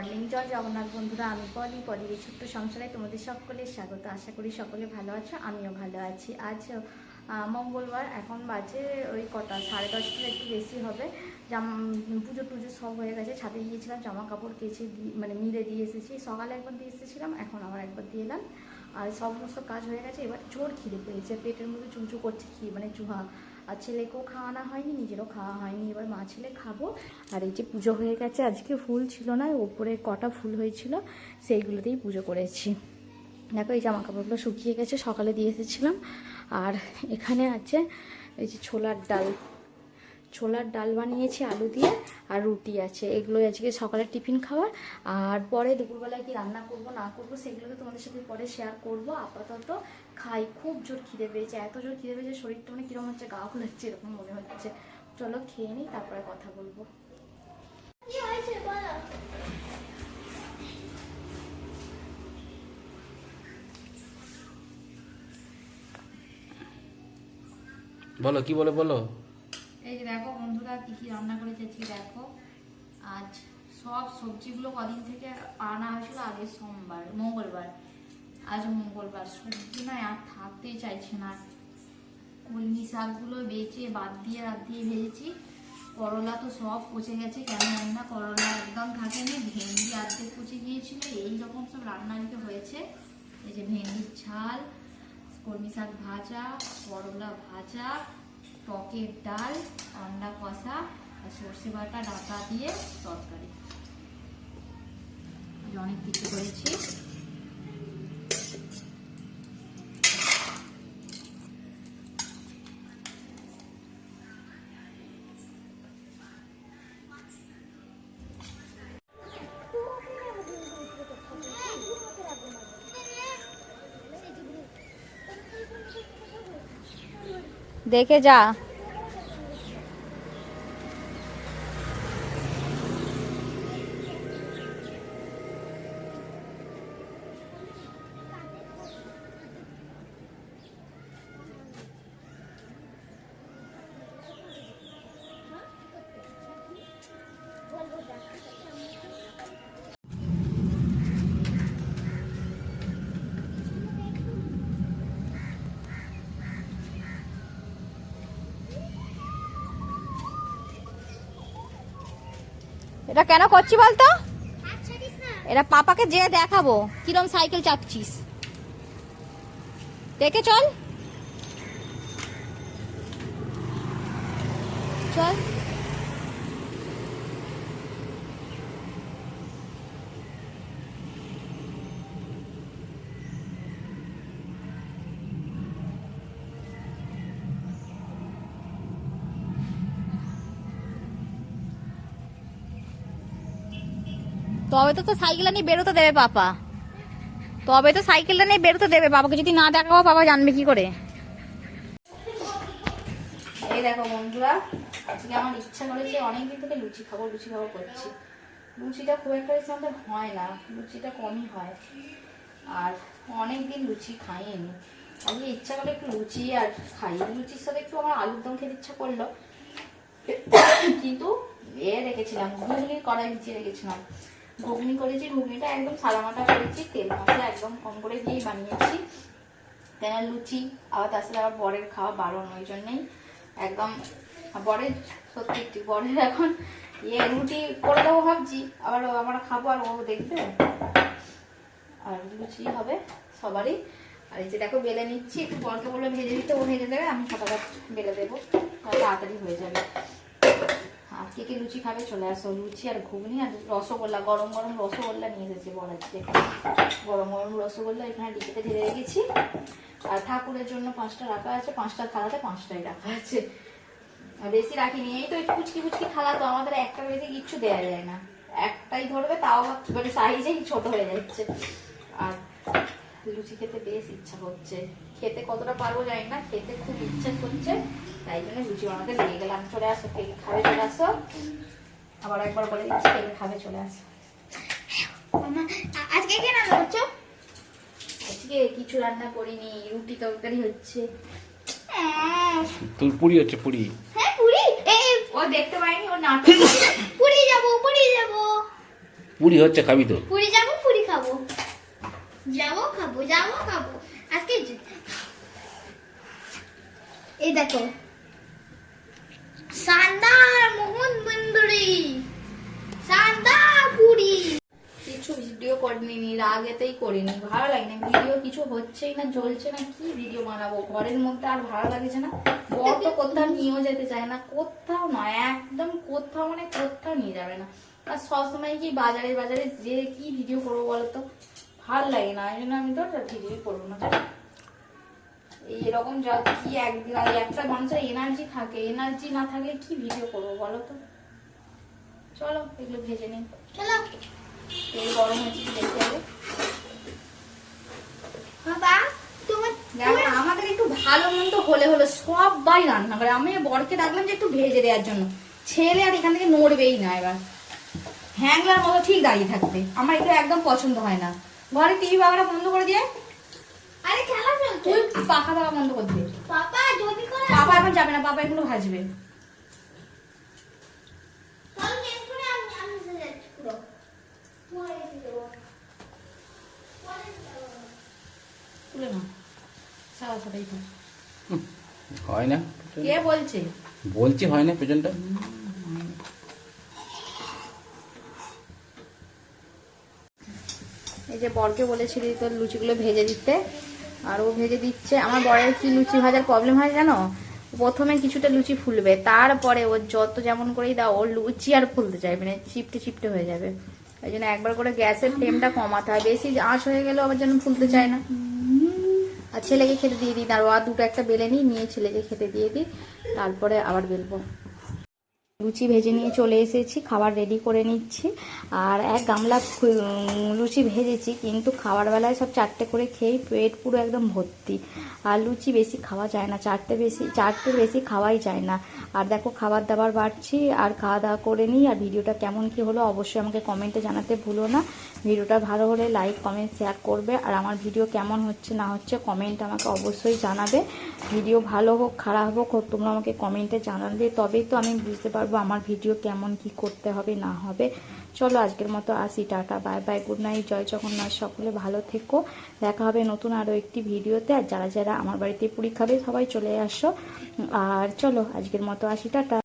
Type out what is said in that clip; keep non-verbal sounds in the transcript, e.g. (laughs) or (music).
Morning জয় জগন্নাথ বন্ধুরা, আমি পলি, পলির ছোট্ট সংসারে তোমাদের সকলের স্বাগত। আশা করি সকলে ভালো আছো, আমিও ভালো আছি। আজ মঙ্গলবার, এখন বাজে ওই কটা, সাড়ে দশটার একটু বেশি হবে। পুজো টুজো সব হয়ে গেছে, ছাদে গিয়েছিলাম জামা কাপড় কেচে মানে মিলে দিয়ে এসেছি। সকালে একবার দিয়ে এসেছিলাম, এখন আবার একবার দিয়ে এলাম। আর সমস্ত কাজ হয়ে গেছে, এবার জোর খিদে পেয়েছে, পেটের মধ্যে চুচু করছে কি মানে চুহা। আর ছেলেকেও খাওয়ানো হয়নি, নিজেরও খাওয়া হয়নি। এবার মা ছেলে খাব। আর এই যে পুজো হয়ে গেছে, আজকে ফুল ছিল না, ওপরে কটা ফুল হয়েছিল, সেইগুলোতেই পুজো করেছি। দেখো, এই জামা কাপড়গুলো শুকিয়ে গেছে, সকালে দিয়ে এসেছিলাম। আর এখানে আছে, এই যে ছোলার ডাল। ছোলার ডাল বানিয়েছি, আলু দিয়ে, আর রুটি আছে। এগুলো আজকে সকালে টিফিন খাওয়ার আর পরে দুপুরবেলায় কি রান্না করব, না করব সেগুলো তো তোমাদের সাথে পরে শেয়ার করব। আপাতত খাই খুব জোর খিদে পেয়েছে এত জোর খিদে পেয়েছে শরীরটা মানে কীরকম হচ্ছে গা হচ্ছে এরকম মনে হচ্ছে। চলো খেয়ে নিই তারপরে কথা বলব। বলো? কি বলে বলো? এই যে দেখো বন্ধুরা কি কি রান্না করেছে আজকে দেখো। আজ সব সবজিগুলো কদিন থেকে আনা হয়েছিল আগে সোমবার মঙ্গলবার। আজ মঙ্গলবার। সবজি না আর থাকতেই চাইছে না। কলমি শাকগুলো বেচে, বাদ দিয়ে রাত দিয়ে ভেজেছি। করলা তো সব পচে গেছে, কেন জানি না। করলা একদম থাকেনি, ভেন্ডি আর্ধেক পচে গিয়েছিল। এই রকম সব রান্না আজকে হয়েছে। এই যে ভেন্ডির ঝাল, কলমি শাক ভাজা, করলা ভাজা, টকের ডাল, আন্ডা কষা, আর সর্ষে বাটা, ডাটা দিয়ে তরকারি। অনেক কিছু করেছি। দেখে যা এটা কেন করছি বলতো? এটা পাপাকে যে দেখাবো কিরম সাইকেল চাপছিস। দেখে চল। চল। তবে তো তো সাইকেলটা নিয়ে বেরোতে দেবে পাপা। তবে তো সাইকেলটা নিয়ে বেরোতে দেবে বাবাকে যদি না দেখাবো বাবা জানবে কি করে? এই দেখো বন্ধুরা, আজকে আমার ইচ্ছা করেছে অনেকদিন থেকে লুচি খাব লুচি খাব করছি। লুচিটা খুব একটা বেশি আমাদের হয় না, লুচিটা কমই হয়। আর অনেক দিন লুচি খাইনি। আজকে ইচ্ছা করলে একটু লুচি আর খাই। লুচির সাথে একটু আমার আলুর দম খেতে ইচ্ছা করল। কিন্তু এ রেখেছিলাম ঘুগনি কড়াই ভিজিয়ে রেখেছিলাম। ঘুগনি করেছি, ঘুগনিটা একদম সাদামাটা করেছি, তেল মশলা একদম কম করে দিয়েই বানিয়েছি। কেন লুচি, আবার তার সাথে আবার বরের খাওয়া বারণ, ওই জন্যেই একদম বরের সত্যি বরের এখন ইয়ে রুটি করে দেবো ভাবছি, আবার আমরা খাব আর ও দেখবে। আর লুচি হবে সবারই। আর এই যে দেখো বেলে নিচ্ছি, একটু বরকে বলে ভেজে দিতে, ও ভেজে দেবে, আমি ফটাফট বেলে দেবো তাড়াতাড়ি হয়ে যাবে। আর কে লুচি খাবে, চলে আসো। লুচি আর ঘুগনি আর রসগোল্লা, গরম গরম রসগোল্লা নিয়ে এসেছে আজকে গরম গরম রসগোল্লা এখানে ডিকিতে ঢেলে রেখেছি। আর ঠাকুরের জন্য পাঁচটা রাখা আছে, পাঁচটা থালাতে পাঁচটাই রাখা আছে। বেশি রাখিনি, এই তো একটু কুচকি কুচকি থালা তো আমাদের একটা বেশি কিচ্ছু দেওয়া যায় না। একটাই ধরবে, তাও মানে সাইজেই ছোট হয়ে যাচ্ছে। আর লুচি খেতে বেশ ইচ্ছা করছে। খেতে কতটা পারব জানি না খেতে খুব ইচ্ছা করছে তাই জন্য লুচি বানাতে লেগে গেলাম চলে আসো কে খাবে চলে আসো। আবার একবার বলে দিচ্ছি কে খাবে চলে আসো। আজকে কি রান্না করছ? আজকে কিছু রান্না করিনি রুটি তরকারি হচ্ছে। আহ, তোর পুরি হচ্ছে পুরি। হ্যাঁ পুরি। এই ও দেখতে পাইনি ও নাটক (laughs) করে। পুরি যাব পুরি যাব। পুরি হচ্ছে খাবি তো। পুরি যাব যাব খাব যাব খাব। আজকে এই দেখো। মোহন মন্দুরি। করিনি ভালো লাগে না ভিডিও কিছু হচ্ছেই না না, কি ভিডিও বানাবো? ঘরের মধ্যে আর ভালো লাগছে না। তো কোথাও নিয়েও যেতে চায় না একদম কোথাও মানে কোথাও নিয়ে যাবে না। আর সবসময় কি বাজারে বাজারে যে কি ভিডিও করব বলো তো ভালো লাগে না এই জন্য আমি তো ভিডিও করব না? এই এরকম যা কি একদিন একটা মানুষের এনার্জি থাকে এনার্জি না থাকলে কি ভিডিও করব বলো তো? চলো এগুলো ভেজে নিই। চলো। তেল গরম হয়েছে কি দেখতে হবে? বাবা তোমার আমাদের একটু ভালো মন্দ হলে হলো সবাই রান্না করে। আমি বরকে ডাকলাম যে একটু ভেজে দেওয়ার জন্য। ছেলে আর এখান থেকে নড়বেই না এবার। হ্যাংলার মতো ঠিক দাঁড়িয়ে থাকবে আমার এটা একদম পছন্দ হয় না। ঘরে টিভি বাবারা বন্ধ করে দিয়ে? আরে খেলা চলছে। তুই পাখা পাখা বন্ধ করে দিয়ে। পাপা যদি করে বাবা এখন যাবে না বাবা এগুলো ভাজবে। হয় না। কে বলছে? বলছি হয় না পেছনটা এই যে বরকে বলেছিলি তোর লুচিগুলো ভেজে দিতে, আর ও ভেজে দিচ্ছে। আমার বরের কি লুচি ভাজার প্রবলেম হয় জানো? প্রথমে কিছুটা লুচি ফুলবে, তারপরে ও যত যেমন করেই দাও, ওর লুচি আর ফুলতে চাইবে না, চিপটে চিপটে হয়ে যাবে। ওই জন্য একবার করে গ্যাসের ফ্লেমটা কমাতে হয়। বেশি আঁচ হয়ে গেলেও আবার যেন ফুলতে চায় না। আর ছেলেকে খেতে দিয়ে দিই। আর দুটো একটা বেলে নিই, নিয়ে ছেলেকে খেতে দিয়ে দিই। তারপরে আবার বেলবো। লুচি ভেজে নিয়ে চলে এসেছি, খাবার রেডি করে নিচ্ছি। আর এক গামলা লুচি ভেজেছি, কিন্তু খাবার বেলায় সব চারটে করে খেয়েই পেট পুরো একদম ভর্তি। আর লুচি বেশি খাওয়া যায় না, চারটে বেশি চারটে বেশি খাওয়াই যায় না। আর দেখো খাবার দাবার বাড়ছি, আর খাওয়া দাওয়া করে নিই, আর ভিডিওটা কেমন কি হলো অবশ্যই আমাকে কমেন্টে জানাতে ভুলো না। ভিডিওটা ভালো হলে লাইক কমেন্ট শেয়ার করবে, আর আমার ভিডিও কেমন হচ্ছে না হচ্ছে কমেন্ট আমাকে অবশ্যই জানাবে। ভিডিও ভালো হোক, খারাপ হোক তোমরা আমাকে কমেন্টে জানালে তবেই তো আমি বুঝতে পারব আমার ভিডিও কেমন কি করতে হবে, না হবে। চলো আজকের মতো আসি, tata, bye bye, good night, Jai Jagannath, সকলে ভালো থেকো। দেখা হবে নতুন আরও একটি ভিডিওতে, আর যারা যারা আমার বাড়িতে পুরী খাবে সবাই চলে আসো। আর চলো আজকের মতো আসি, টাটা।